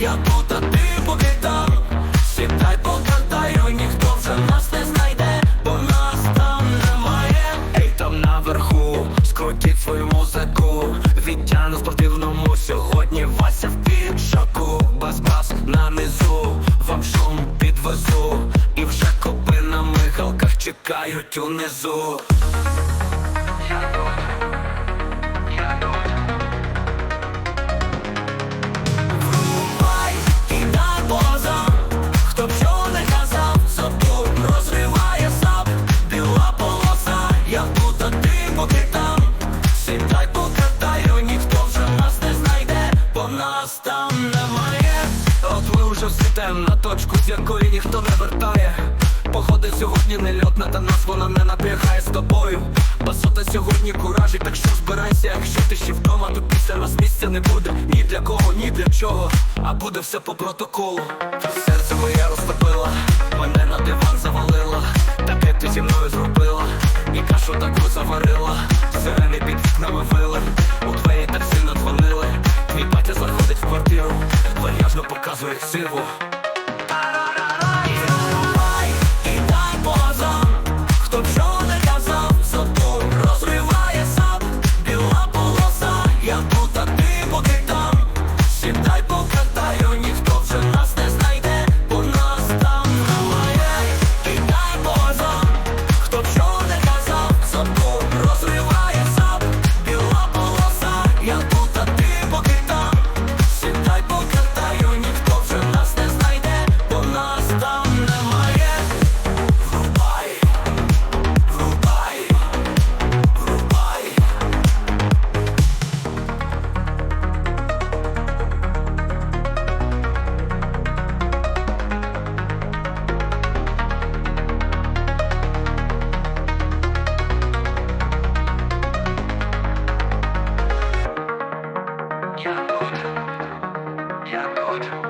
я тут, а ти поки там Сідай, покатаю, ніхто вже нас не знайде, бо нас там немає. Ей там наверху, скрутіть свою музику. Відтяну спортивному сьогодні Вася в піджаку. Бас-бас на низу, вам шум підвезу. І вже копи на мигалках чекають унизу. Нас там немає. От ми вже світем на точку, з якої ніхто не вертає. Походи сьогодні не льотна, та нас вона не напрягає з тобою. Басота сьогодні куражить, так що збирайся, якщо ти ще вдома, то після нас місця не буде. Ні для кого, ні для чого, а буде все по протоколу. Серце моє розтопила, мене на диван завалила Таке ти зі мною 아이고 Thank you.